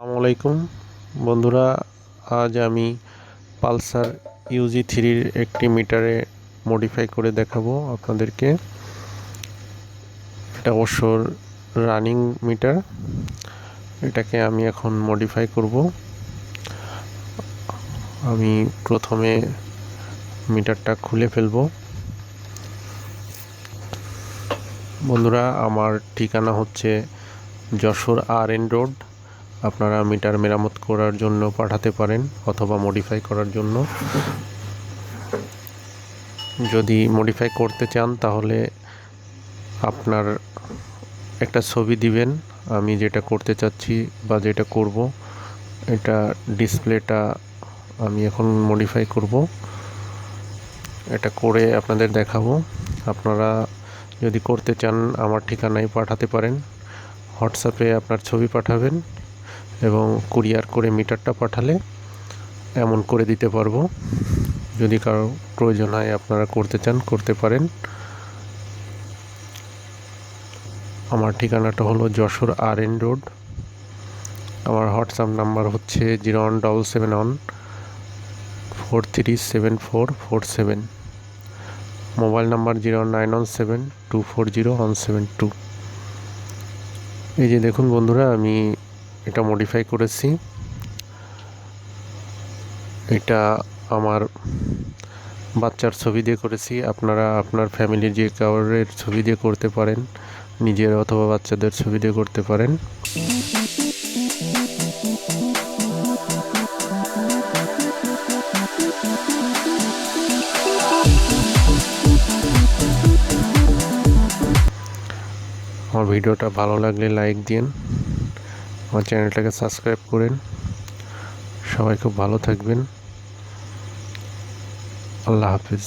আসসালামু বন্ধুরা, আজ আমি পালসার ইউজি থ্রির একটি মিটারে মডিফাই করে দেখাবো আপনাদেরকে। এটা অবশ্য রানিং মিটার এটাকে আমি এখন মডিফাই করব। আমি প্রথমে মিটারটা খুলে ফেলব। বন্ধুরা, আমার ঠিকানা হচ্ছে যশোর আর এন রোড আপনারা মিটার মেরামত করার জন্য পাঠাতে পারেন অথবা মডিফাই করার জন্য। যদি মডিফাই করতে চান, তাহলে আপনার একটা ছবি দিবেন। আমি যেটা করতে চাচ্ছি বা যেটা করব, এটা ডিসপ্লেটা আমি এখন মডিফাই করব। এটা করে আপনাদের দেখাবো। আপনারা যদি করতে চান, আমার ঠিকানায় পাঠাতে পারেন। হোয়াটসঅ্যাপে আপনার ছবি পাঠাবেন। এবং কুরিয়ার করে মিটারটা পাঠালে এমন করে দিতে পারব। যদি কারও প্রয়োজন হয় আপনারা করতে চান, করতে পারেন। আমার ঠিকানাটা হলো যশোর আর এন রোড। আমার হোয়াটসঅ্যাপ নাম্বার হচ্ছে zero one double seven one four three seven four four seven. Mobile number zero nine one seven two four zero one seven two. এই যে দেখুন বন্ধুরা, আমি এটা মডিফাই করেছি। এটা আমার বাচ্চার ছবি দিয়ে করেছি। আপনারা আপনার ফ্যামিলির যে কাউরের ছবি দিয়ে করতে পারেন, নিজের অথবা বাচ্চাদের ছবি দিয়ে করতে পারেন। আমার ভিডিওটা ভালো লাগলে লাইক দিন। আমার চ্যানেলটাকে সাবস্ক্রাইব করেন। সবাই খুব ভালো থাকবেন। আল্লাহ হাফিজ.